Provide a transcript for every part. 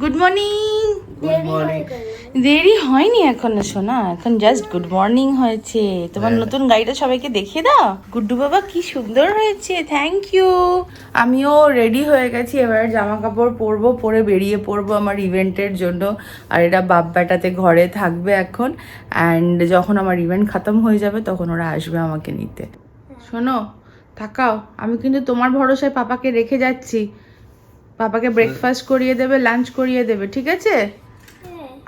Good morning good morning দেরি হয়নি এখনও শোনা এখন জাস্ট গুড মর্নিং হয়েছে। তোমার হ্যাঁ। নতুন গাড়িটা সবাইকে দেখিয়ে দাও। গুড্ডু বাবা কি সুন্দর হয়েছে। থ্যাংক ইউ আমিও রেডি হয়ে গেছি। এবার জামা কাপড় পরবো পরে বেরিয়ে পড়ব আমার ইভেন্টের জন্য। আর এটা বাপ বেটাতে ঘরে থাকবে এখন। অ্যান্ড যখন আমার ইভেন্ট খতম হয়ে যাবে তখন ওরা আসবে আমাকে নিতে। শোনো থাকাও আমি কিন্তু তোমার ভরসায় পাপাকে রেখে যাচ্ছি। পাপাকে ব্রেকফাস্ট করিয়ে দেবে লাঞ্চ করিয়ে দেবে ঠিক আছে?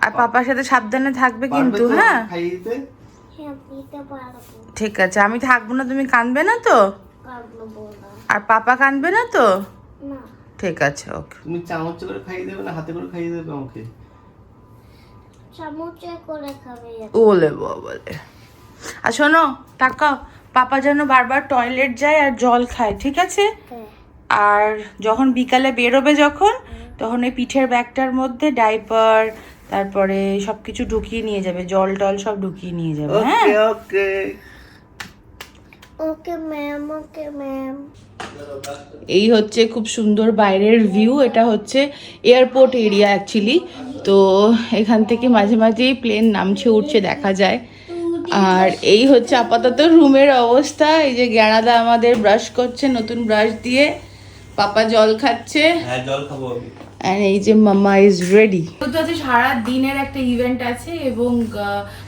আর পাপার সাথে সাবধানে থাকবে কিন্তু হ্যাঁ? হ্যাঁ ঠিক আছে আমি থাকব না তুমি কাঁদবে না তো? আর পাপা কাঁদবে না তো? ঠিক আছে ওকে। তুমি চামচ করে খাইয়ে দেবে না হাতে করে খাইয়ে দেবে আমাকে? চামচে করে খাবে। ওলে বলে আর শোনো টাকা পাপা যেন বারবার টয়লেট যায় আর জল খায় ঠিক আছে? হ্যাঁ। আর যখন বিকালে বেরোবে যখন তখন ওই পিঠের ব্যাগটার মধ্যে ডাইপার তারপরে সব কিছু ঢুকিয়ে নিয়ে যাবে জল টল সব ঢুকিয়ে নিয়ে যাবে হ্যাঁ? ওকে ওকে ওকে ম্যাম ওকে ম্যাম এই হচ্ছে খুব সুন্দর বাইরের ভিউ এটা হচ্ছে এয়ারপোর্ট এরিয়া অ্যাকচুয়ালি তো এখান থেকে মাঝে মাঝেই প্লেন নামছে উঠছে দেখা যায়। আর এই হচ্ছে আপাতত রুমের অবস্থা এই যে গ্যানাদা আমাদের ব্রাশ করছে নতুন ব্রাশ দিয়ে। পাপা জল খাচ্ছে। হ্যাঁ জল খাব আমি। এই যে মামা ইজ রেডি তো আছে সারা দিনের একটা ইভেন্ট আছে এবং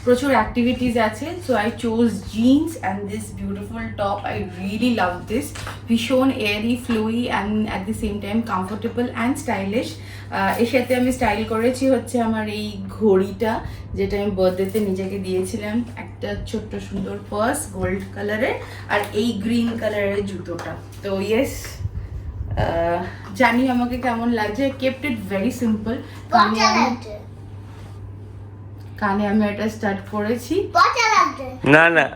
প্রচুর অ্যাক্টিভিটিস আছে। So I chose jeans and this beautiful top I really love this ভীষণ airy flowy and at the same time comfortable and stylish এর সাথে আমি স্টাইল করেছি হচ্ছে আমার এই ঘড়িটা যেটা আমি বার্থডেতে নিজেকে দিয়েছিলাম। একটা ছোট্ট সুন্দর পার্স গোল্ড কালারের আর এই গ্রিন কালারের জুতোটা। তো ইয়েস জানি আমাকে কেমন লাগছে। কেপ্ট ইট ভেরি সিম্পল কানে আমি লাগছে? কানে আমি এটা স্টার্ট করেছি। না না।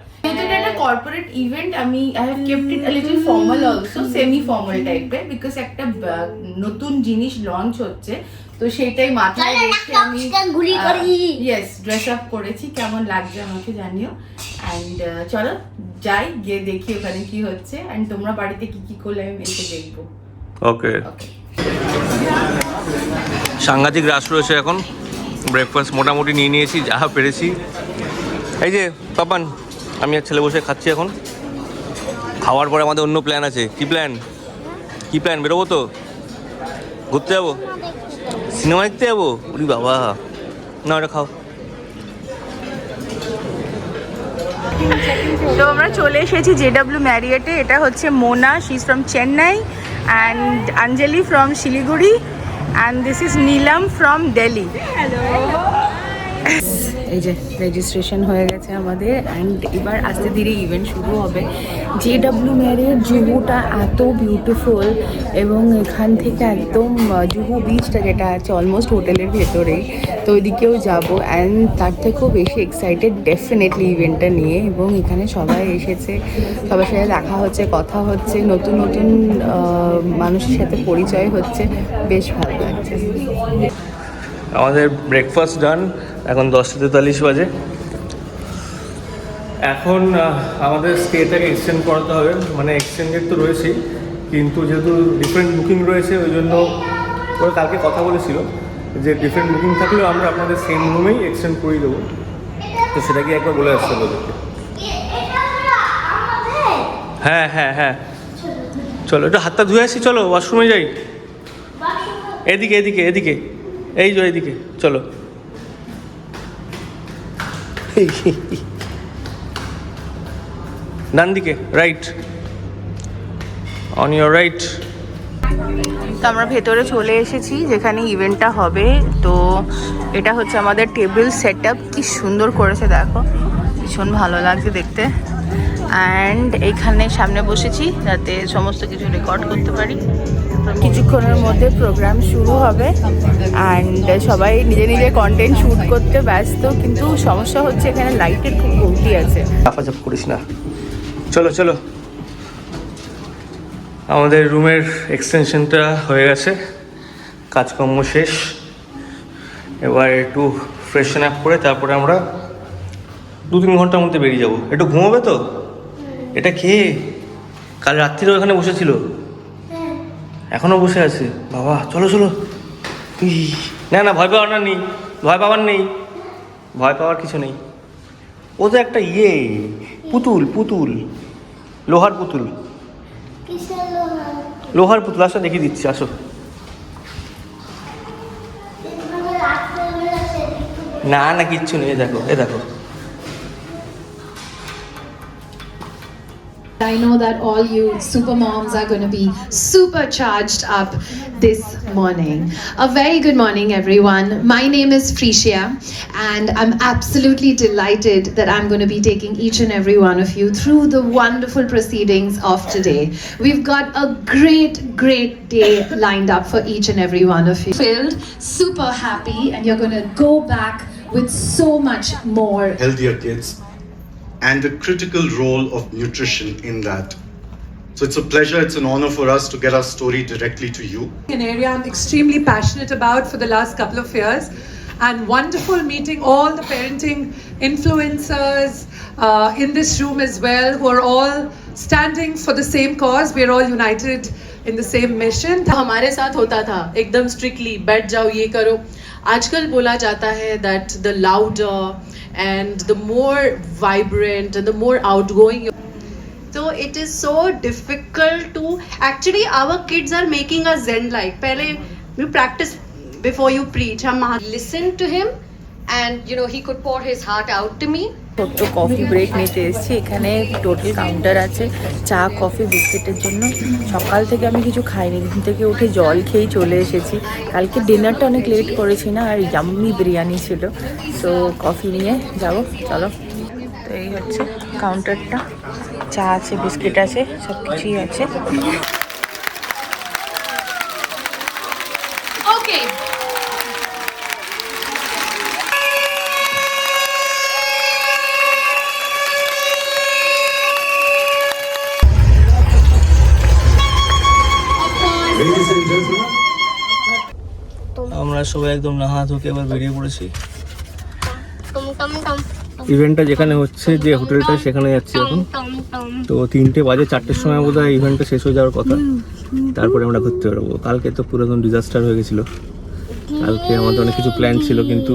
একটা কর্পোরেট ইভেন্ট আমি I have kept it little formal also semi formal টাইপের বিকজ একটা নতুন জিনিস লঞ্চ হচ্ছে। তো সেটাই মাথায় রেখে আমি ইয়েস ড্রেস আপ করেছি। কেমন লাগছে আমাকে জানিও। অ্যান্ড চলো যাই গিয়ে দেখি ওখানে কি হচ্ছে। অ্যান্ড তোমরা বাড়িতে কি কি করলে আমি এসে দেখব। ওকে সাংঘাতিক রাশ রয়েছে এখন। ব্রেকফাস্ট মোটামুটি নিয়ে নিয়েছি, যা পেরেছি। এই যে, পাপান, আমি আর ছেলে বসে খাচ্ছি এখন। খাওয়ার পরে আমাদের অন্য প্ল্যান আছে। কি প্ল্যান কি প্ল্যান বেরোবো তো? ঘুরতে যাব? সিনেমা দেখতে যাব? উরি বাবা। না, ওটা খাও। তো আমরা চলে এসেছি জেডাব্লিউ ম্যারিয়েটে এটা হচ্ছে Mona she from Chennai and Anjali from Shiliguri and this is Neelam from Delhi. Hello. Hello. এই যে রেজিস্ট্রেশন হয়ে গেছে আমাদের অ্যান্ড এবার আস্তে ধীরে ইভেন্ট শুরু হবে। জে ডাব্লিউ ম্যারের জুহুটা এত বিউটিফুল এবং এখান থেকে একদম জুহু বিচটা যেটা আছে অলমোস্ট হোটেলের ভেতরেই, তো ওইদিকেও যাব অ্যান্ড তার থেকেও বেশি এক্সাইটেড ডেফিনেটলি ইভেন্টটা নিয়ে, এবং এখানে সবাই এসেছে, সবার সাথে দেখা হচ্ছে, কথা হচ্ছে, নতুন নতুন মানুষের সাথে পরিচয় হচ্ছে, বেশ ভালো লাগছে। আমাদের ব্রেকফাস্ট ডান এখন দশটা তেতাল্লিশ বাজে। এখন আমাদের স্টেটাকে এক্সটেন্ড করাতে হবে মানে এক্সটেন্ডেড তো রয়েছেই, কিন্তু যেহেতু ডিফারেন্ট বুকিং রয়েছে, ওই জন্য ওরা কালকে কথা বলেছিল যে ডিফারেন্ট বুকিং থাকলেও আমরা আপনাদের সেম রুমেই এক্সটেন্ড করিয়ে দেবো। তো সেটা কি একবার বলে আসতে হবে হ্যাঁ হ্যাঁ হ্যাঁ। চলো, একটু হাতটা ধুয়ে আসি, চলো ওয়াশরুমে যাই। এদিকে এদিকে এদিকে। এই যে এদিকে চলো। ডান দিকে রাইট অন ইয়োর রাইট তো আমরা ভেতরে চলে এসেছি, যেখানে ইভেন্টটা হবে। তো এটা হচ্ছে আমাদের টেবিল সেট আপ কি সুন্দর করেছে, দেখো। ভীষণ ভালো লাগছে দেখতে। অ্যান্ড এইখানে সামনে বসেছি, যাতে সমস্ত কিছু রেকর্ড করতে পারি। কিছুক্ষণের মধ্যে প্রোগ্রাম শুরু হবে অ্যান্ড সবাই নিজে নিজে কন্টেন্ট শ্যুট করতে ব্যস্ত, কিন্তু সমস্যা হচ্ছে এখানে লাইটের খুব কমতি আছে। চাপাচাপ করিস না। চলো চলো। আমাদের রুমের এক্সটেনশনটা হয়ে গেছে। কাজকর্ম শেষ। এবার একটু ফ্রেশন আপ করে তারপরে আমরা দু তিন ঘণ্টার মধ্যে বেরিয়ে যাব। একটু ঘুমোবে তো? এটা খেয়ে কাল রাত্রিরেও এখানে বসেছিল। এখনও বসে আছে। বাবা চলো চলো। না না ভয় পাওয়ার না নেই। ভয় পাওয়ার নেই। ভয় পাওয়ার কিছু নেই। ও তো একটা ইয়ে পুতুল পুতুল। লোহার পুতুল। লোহার পুতুল? আসো দেখিয়ে দিচ্ছি আসো। না না কিচ্ছু নেই এ দেখো এ দেখো। I know that all you super moms are going to be super charged up this morning. A very good morning, everyone. My name is Frisia, and I'm absolutely delighted that I'm going to be taking each and every one of you through the wonderful proceedings of today. We've got a great, great day lined up for each and every one of you. Filled, super happy, and you're going to go back with so much more healthier kids and the critical role of nutrition in that. So it's a pleasure, it's an honor for us to get our story directly to you. an area I'm extremely passionate about for the last couple of years. And wonderful meeting all the parenting influencers uh, in this room as well, who are all standing for the same cause. We're all united in the same mission हमारे साथ होता था। एकदम strictly बैठ जाओ ये करो। आजकल बोला जाता है that the louder and the more vibrant and the more outgoing तो it is so difficult to actually our kids are making a zen like पहले you practise before you preach हम listen to him and you know he could pour his heart out to me ছোট্ট coffee break নিতে এসেছি। এখানে total counter আছে, চা coffee বিস্কিটের জন্য। সকাল থেকে আমি কিছু খাইনি, ঘুম থেকে উঠে জল খেয়েই চলে এসেছি। কালকে ডিনারটা অনেক লেট করেছি না, আর ইয়াম্মি বিরিয়ানি ছিল। তো কফি নিয়ে যাব, চলো। তো এই হচ্ছে কাউন্টারটা চা আছে, বিস্কিট আছে সব কিছুই আছে। সবাই একদম না নাহা ধুকে এবার বেরিয়ে পড়েছি। টম টম টম ইভেন্টটা যেখানে হচ্ছে যে হোটেলটা সেখানে যাচ্ছি এখন। তো তিনটে বাজে চারটের সময় বোধ হয় ইভেন্টটা শেষ হয়ে যাওয়ার কথা। তারপরে আমরা ঘুরতে বেরোবো। কালকে তো পুরো একদম ডিজাস্টার হয়ে গেছিল। কালকে আমাদের অনেক কিছু প্ল্যান ছিল কিন্তু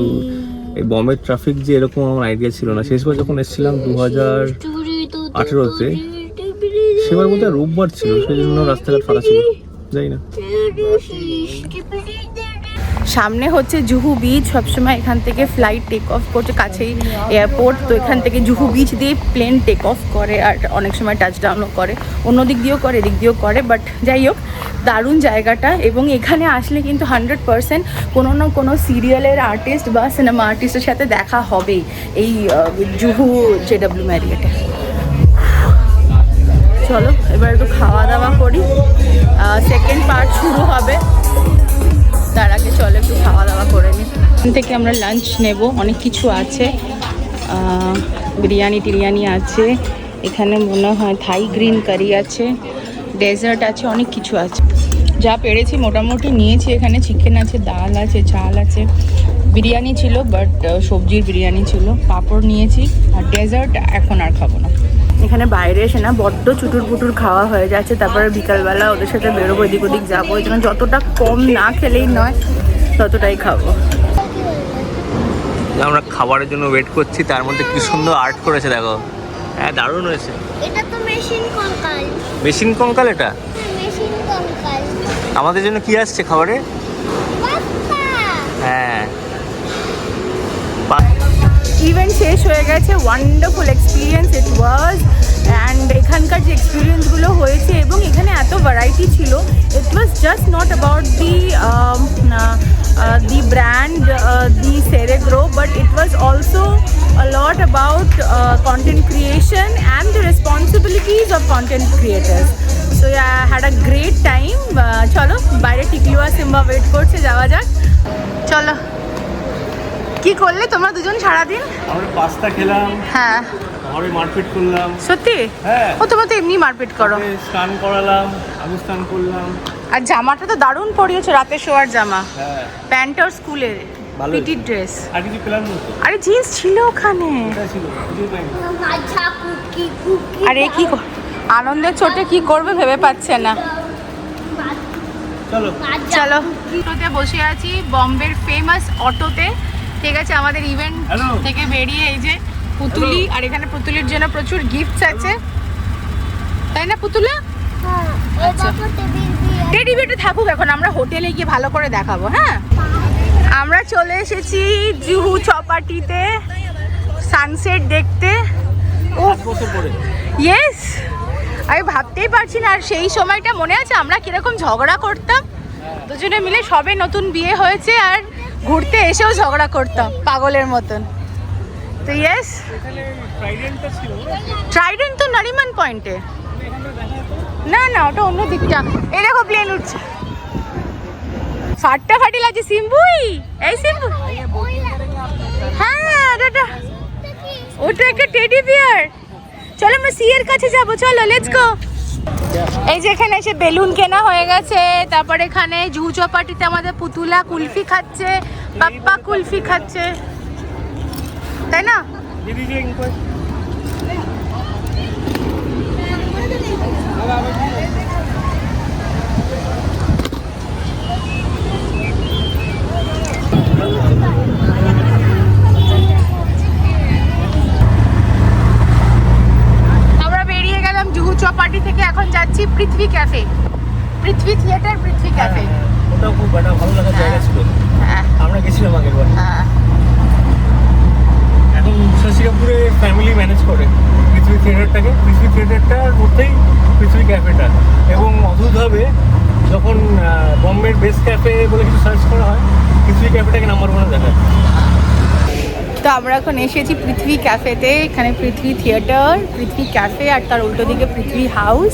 এই বম্বের ট্রাফিক যে এরকম আমার আইডিয়া ছিল না। শেষবার যখন এসেছিলাম দু হাজার আঠেরোতে সেবার বোধ হয় রোববার ছিল সেই জন্য রাস্তাঘাট ফাঁকা ছিল। যাই না। সামনে হচ্ছে জুহু বিচ সবসময় এখান থেকে ফ্লাইট টেক অফ করছে, কাছেই এয়ারপোর্ট তো এখান থেকে জুহু বিচ দিয়ে প্লেন টেক অফ করে আর অনেক সময় টাচ ডাউনও করে। অন্য দিক দিয়েও করে, এদিক দিয়েও করে বাট যাই হোক, দারুণ জায়গাটা এবং এখানে আসলে কিন্তু হান্ড্রেড পারসেন্ট কোনো না কোনো সিরিয়ালের আর্টিস্ট বা সিনেমা আর্টিস্টের সাথে দেখা হবেই এই জুহু জেডাব্লিউ ম্যারিয়েটে চলো, এবার একটু খাওয়া দাওয়া করি সেকেন্ড পার্ট শুরু হবে। তার আগে চলো একটু খাওয়া দাওয়া করে নিই এখান থেকে আমরা লাঞ্চ নেব, অনেক কিছু আছে। বিরিয়ানি টিরিয়ানি আছে, এখানে মনে হয় থাই গ্রিন কারি আছে ডেজার্ট আছে, অনেক কিছু আছে। যা পেরেছি মোটামুটি নিয়েছি এখানে চিকেন আছে, ডাল আছে, চাল আছে। বিরিয়ানি ছিল বাট সবজির বিরিয়ানি ছিল। পাঁপড় নিয়েছি, আর ডেজার্ট এখন আর খাব না। এখানে বাইরে এসে না বড্ড চুটুর পুটুর খাওয়া হয়ে যাচ্ছে। তারপরে বিকালবেলা ওদের সাথে বেরোবো এদিক ওদিক যাব। এই জন্য যতটা কম না খেলেই নয় ততটাই খাব। আমরা খাবারের জন্য ওয়েট করছি তার মধ্যে কি সুন্দর আর্ট করেছে দেখো। হ্যাঁ দারুণ হয়েছে। এটা তো মেশিন কঙ্কাল। মেশিন কঙ্কাল এটা? মেশিন কঙ্কাল। আমাদের জন্য কি আসছে খাবারে? পাস্তা। হ্যাঁ। ইভেন্ট শেষ হয়ে গেছে wonderful experience it was and এখানকার যে এক্সপিরিয়েন্সগুলো হয়েছে এবং এখানে এত ভ্যারাইটি ছিল it was just not about the the brand the Ceregrow but it was also a lot about uh, content creation and the responsibilities of content creators. Had a great time. Uh, চলো বাইরে টিকলুয়া Simba wait করছে যাওয়া যাক চলো কি করলে তোমরা দুজন সারাদিন? আমরা পাস্তা খেলাম হ্যাঁ। ঘরে মারপিট করলাম। সত্যি? হ্যাঁ। ও তোমরা তো এমনি মারপিট করো। স্নান করালাম আমি স্নান করলাম। আর জামাটা তো দারুণ পরিয়েছো রাতে শোয়ার জামা। হ্যাঁ। প্যান্ট আর স্কুলের। পিটি ড্রেস আর কিছু পেলাম না আরে জিন্স ছিল ওখানে। ছিল কিছুই কুকি কুকি আরে কি কর- আনন্দের চোটে কি করবে ভেবে পাচ্ছে না। চলো। চলো। অটোতে বসে আছি বম্বের ফেমাস অটোতে। ঠিক আছে আমাদের ইভেন্ট. থেকে বেরিয়ে এই যে পুতুলি আর এখানে পুতুলির জন্য প্রচুর গিফটস আছে। তাই না পুতুলা? হ্যাঁ আচ্ছা। টেডি বিয়ারটা থাকুক এখন আমরা হোটেলে গিয়ে ভালো করে দেখাবো হ্যাঁ? আমরা চলে এসেছি জুহু চপাটিতে সানসেট দেখতে। ও ইয়েস আমি ভাবতেই পারছি না আর সেই সময়টা মনে আছে আমরা কীরকম ঝগড়া করতাম? দুজনে মিলে সবে নতুন বিয়ে হয়েছে আর ঘুরতে এসেও ঝগড়া করতাম পাগলের মতন। তো ইয়েস ট্রাইডেন্ট তো নারিমান পয়েন্টে না না ওটা অন্য দিকটা। এই দেখো প্লেন উঠছে। ফাটটা ফাটি লাগছে সিম্বুই এই সিম্বু। হ্যাঁ ওটা ওটা একটা টেডি বিয়ার চলো আমরা সি এর কাছে যাব চলো লেটস গো এই যে এখানে এসে বেলুন কেনা হয়ে গেছে, তারপরে এখানে জু চপাটিতে আমাদের পুতুলা কুলফি খাচ্ছে, বাপ্পা কুলফি খাচ্ছে। তাই না? দিদি চপাটি থেকে এখন যাচ্ছি Prithvi cafe. Prithvi theatre Prithvi cafe. ওটাও খুব একটা ভালো লাগার জায়গা ছিল। হ্যাঁ। আমরা গেছিলাম আগের বার। হ্যাঁ। এখন শশীকাপুরে ফ্যামিলি ম্যানেজ করে পৃথিবী থিয়েটারটাকে। পৃথিবী থিয়েটারটার মধ্যেই পৃথিবী ক্যাফেটা। এবং অদ্ভুতভাবে যখন বম্বের বেস্ট ক্যাফে বলে কিছু সার্চ করা হয় পৃথিবী ক্যাফেটাকে নাম্বার ওয়ানে দেখায়। তো আমরা এখন এসেছি পৃথ্বী ক্যাফেতে এখানে পৃথ্বী থিয়েটার পৃথ্বী ক্যাফে আর তার উল্টো দিকে পৃথ্বী হাউস।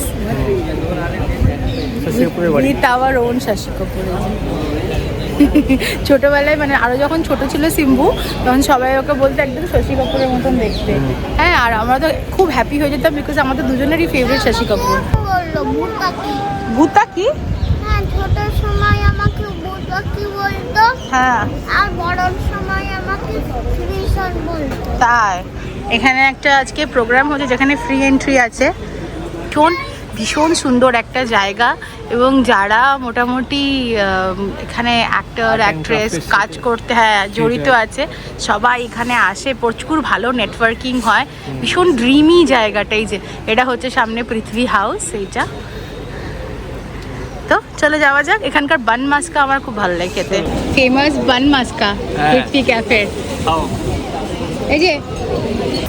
বাড়ি। With our own Shashi Kapoor ছোটবেলায় মানে আরও যখন ছোট ছিল সিম্বু তখন সবাই ওকে বলতো একদম শশী কাপুরের মতন দেখতে। হ্যাঁ আর আমরা তো খুব হ্যাপি হয়ে যেতাম বিকজ আমাদের দুজনেরই ফেভারিট শশী কাপুর। ভূতা কি? হ্যাঁ ছোট সময় আমাকে ভূত পাখি বলতো? হ্যাঁ। আর বড়র সময় তাই। এখানে একটা আজকে প্রোগ্রাম হচ্ছে যেখানে ফ্রি এন্ট্রি আছে। ভীষণ ভীষণ সুন্দর একটা জায়গা এবং যারা মোটামুটি এখানে অ্যাক্টর অ্যাক্ট্রেস কাজ করতে হ্যাঁ জড়িত আছে সবাই এখানে আসে। প্রচুর ভালো নেটওয়ার্কিং হয়। ভীষণ ড্রিমি জায়গাটাই যে এটা হচ্ছে সামনে পৃথিবী হাউস এইটা। তো চলে যাওয়া যাক। এখানকার বান মাস্কা আমার খুব ভালো লাগে খেতে। ফেমাস বান মাস্কা হ্যাঁ। ক্যাফে এই যে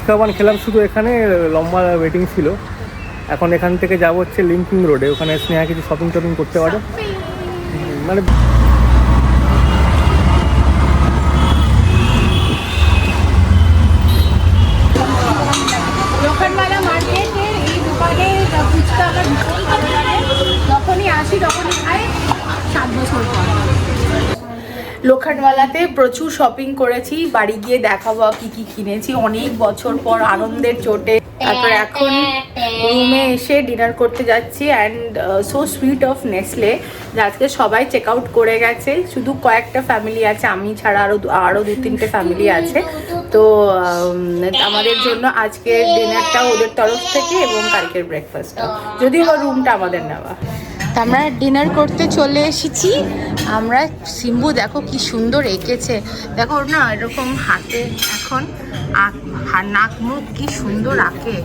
কাবান খেলাম শুধু এখানে লম্বা ওয়েটিং ছিল। এখন এখান থেকে যাব হচ্ছে লিঙ্কিং রোডে ওখানে স্নেহা কিছু শপিং টপিং করতে পারে। মানে মার্কেটের এই দোকানে ফুচকা পর। লোখণ্ডওয়ালাতে প্রচুর শপিং করেছি, বাড়ি গিয়ে দেখাবো কি কি কিনেছি। অনেক বছর পর আনন্দের চোটে। তারপর এখন রুমে এসে ডিনার করতে যাচ্ছি and so sweet of Nestle আজকে সবাই চেক আউট করে গেছে। শুধু কয়েকটা ফ্যামিলি আছে, আমি ছাড়া আরও আরও দু তিনটে ফ্যামিলি আছে। তো আমাদের জন্য আজকের ডিনারটা ওদের তরফ থেকে এবং কালকের ব্রেকফাস্টটা যদিও রুমটা আমাদের নেওয়া। আমরা ডিনার করতে চলে এসেছি। আমরা সিম্বু দেখো কি সুন্দর এঁকেছে। দেখো না এরকম হাতে এখন আঁক- নাক মুখ কি সুন্দর আঁকে।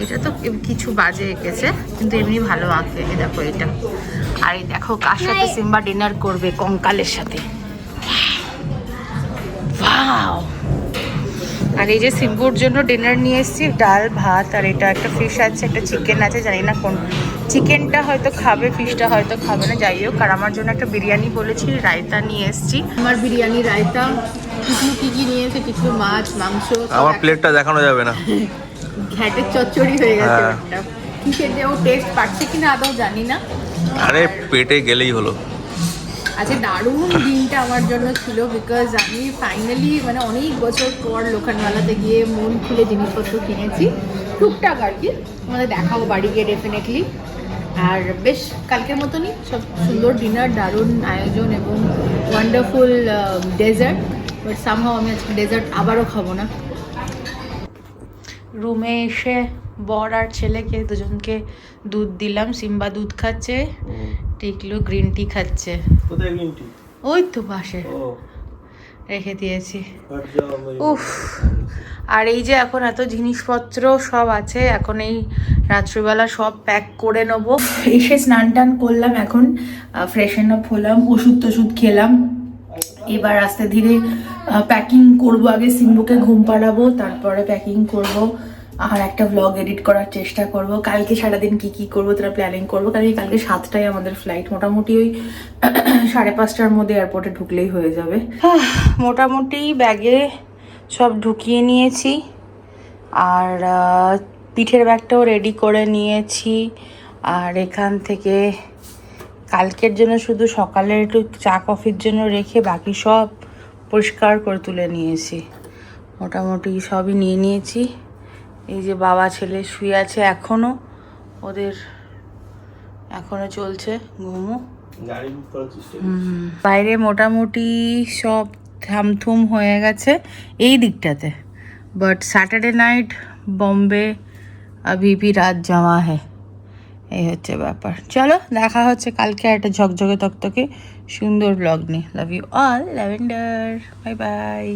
এটা তো কিছু বাজে এঁকেছে কিন্তু এমনি ভালো আঁকে। দেখো এটা। আর এই দেখো কার সাথে সিম্বা ডিনার করবে কঙ্কালের সাথে! আর এই যে সিম্বুর জন্য ডিনার নিয়ে এসেছি ডাল ভাত আর এটা একটা ফিশ আছে একটা চিকেন আছে জানি না কোন। চিকেনটা হয়তো খাবে ফিশটা হয়তো খাবে না যাই হোক। আর আমার জন্য একটা বিরিয়ানি বলেছি রায়তা নিয়ে এসেছি। আমার বিরিয়ানি রায়তা কিছু কি কি নিয়েছে কিছু মাছ মাংস আমার প্লেটটা দেখানো যাবে না। ঘ্যাটের চচ্চড়ি হয়ে গেছে হ্যাঁ। কিসের যে ও টেস্ট পাচ্ছে কিনা আদৌ জানি না। আরে পেটে গেলেই হলো। আজকে দারুণ দিনটা আমার জন্য ছিল বিকজ আমি ফাইনালি মানে অনেক বছর পর লোখানওয়ালাতে গিয়ে মন খুলে জিনিসপত্র কিনেছি। টুকটাক আর কি। আমাদের দেখাবো বাড়ি গিয়ে ডেফিনেটলি আর বেশ কালকের মতনই সব সুন্দর ডিনার দারুণ আয়োজন এবং ওয়ান্ডারফুল ডেজার্ট বাট সামহাও আমি আজকে ডেজার্ট আবারও খাব না। রুমে এসে বর আর ছেলেকে দুজনকে দুধ দিলাম সিম্বা দুধ খাচ্ছে টিকলু গ্রিন টি খাচ্ছে। কোথায় গ্রিন টি ওই তো পাশে। রেখে দিয়েছি। উফ। আর এই যে এখন এত জিনিসপত্র সব আছে, এখন এই রাত্রিবেলা সব প্যাক করে নেব। এসে স্নান টান করলাম এখন ফ্রেশন আপ হলাম, ওষুধ টষুধ খেলাম। এবার আস্তে ধীরে প্যাকিং করব আগে, সিম্বুকে ঘুম পাড়াবো, তারপরে প্যাকিং করব। আর একটা ভ্লগ এডিট করার চেষ্টা করব। কালকে সারাদিন কি কি করব, তারা প্ল্যানিং করব। কারণ কালকে সাতটায় আমাদের ফ্লাইট মোটামুটি ওই সাড়ে পাঁচটার মধ্যে এয়ারপোর্টে ঢুকলেই হয়ে যাবে। মোটামুটি ব্যাগে সব ঢুকিয়ে নিয়েছি। আর পিঠের ব্যাগটাও রেডি করে নিয়েছি। আর এখান থেকে কালকের জন্য শুধু সকালে একটু চা কফির জন্য রেখে বাকি সব পরিষ্কার করে তুলে নিয়েছি। মোটামুটি সবই নিয়ে নিয়েছি। এই যে বাবা ছেলে শুয়ে আছে এখনও ওদের এখনও চলছে ঘুমো। বাইরে মোটামুটি সব থামথুম হয়ে গেছে এই দিকটাতে। বাট স্যাটারডে নাইট বম্বে আভি রাত জামা হ্যাঁ এই হচ্ছে ব্যাপার। চলো, দেখা হচ্ছে কালকে একটা ঝকঝকে তকতকে সুন্দর ব্লগ নিয়ে। Love you all lavender bye bye